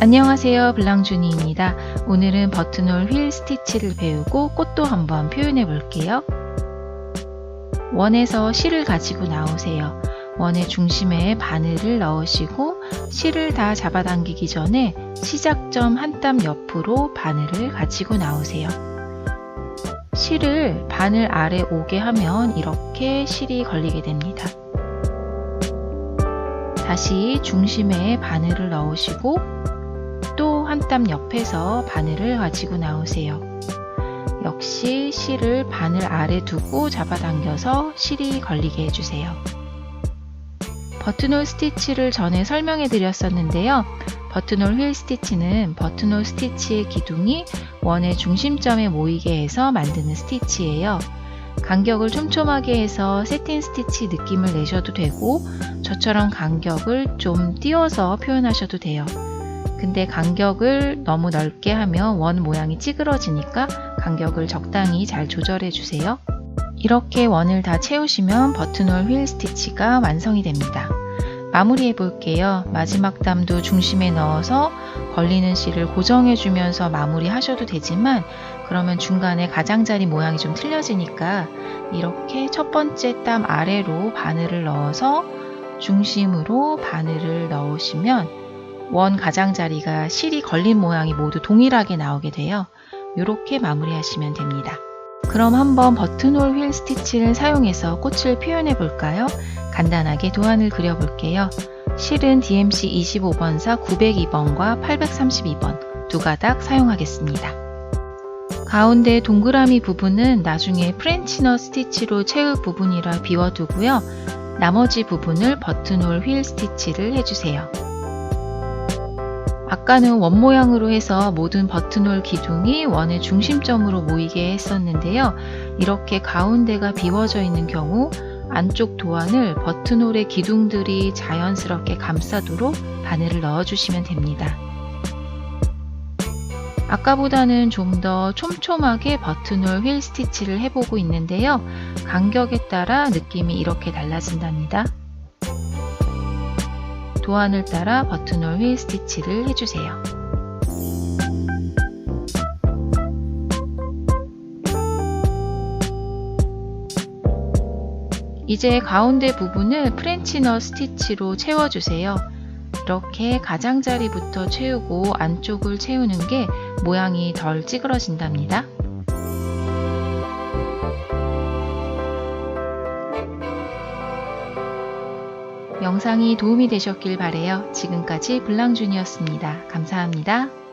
안녕하세요 블랑주니입니다. 오늘은 버튼홀 휠 스티치를 배우고 꽃도 한번 표현해 볼게요. 원에서 실을 가지고 나오세요. 원의 중심에 바늘을 넣으시고 실을 다 잡아당기기 전에 시작점 한 땀 옆으로 바늘을 가지고 나오세요. 실을 바늘 아래 오게 하면 이렇게 실이 걸리게 됩니다. 다시 중심에 바늘을 넣으시고 또한땀 옆에서 바늘을 가지고 나오세요. 역시 실을 바늘 아래 두고 잡아당겨서 실이 걸리게 해주세요. 버튼홀 스티치를 전에 설명해 드렸었는데요. 버튼홀 휠 스티치는 버튼홀 스티치의 기둥이 원의 중심점에 모이게 해서 만드는 스티치예요. 간격을 촘촘하게 해서 세틴 스티치 느낌을 내셔도 되고 저처럼 간격을 좀 띄워서 표현하셔도 돼요. 근데 간격을 너무 넓게 하면 원 모양이 찌그러지니까 간격을 적당히 잘 조절해 주세요. 이렇게 원을 다 채우시면 버튼홀 휠 스티치가 완성이 됩니다. 마무리해 볼게요. 마지막 담도 중심에 넣어서 걸리는 실을 고정해 주면서 마무리 하셔도 되지만 그러면 중간에 가장자리 모양이 좀 틀려지니까 이렇게 첫 번째 땀 아래로 바늘을 넣어서 중심으로 바늘을 넣으시면 원 가장자리가 실이 걸린 모양이 모두 동일하게 나오게 돼요. 이렇게 마무리하시면 됩니다. 그럼 한번 버튼홀 휠 스티치를 사용해서 꽃을 표현해 볼까요? 간단하게 도안을 그려 볼게요. 실은 DMC 25번사 902번과 832번 두 가닥 사용하겠습니다. 가운데 동그라미 부분은 나중에 프렌치너 스티치로 채울 부분이라 비워두고요. 나머지 부분을 버튼홀 휠 스티치를 해주세요. 아까는 원 모양으로 해서 모든 버튼홀 기둥이 원의 중심점으로 모이게 했었는데요. 이렇게 가운데가 비워져 있는 경우 안쪽 도안을 버튼홀의 기둥들이 자연스럽게 감싸도록 바늘을 넣어주시면 됩니다. 아까보다는 좀 더 촘촘하게 버튼홀 휠 스티치를 해보고 있는데요. 간격에 따라 느낌이 이렇게 달라진답니다. 도안을 따라 버튼홀 휠 스티치를 해주세요. 이제 가운데 부분을 프렌치너 스티치로 채워주세요. 이렇게 가장자리부터 채우고 안쪽을 채우는 게 모양이 덜 찌그러진답니다. 영상이 도움이 되셨길 바래요. 지금까지 블랑준이었습니다. 감사합니다.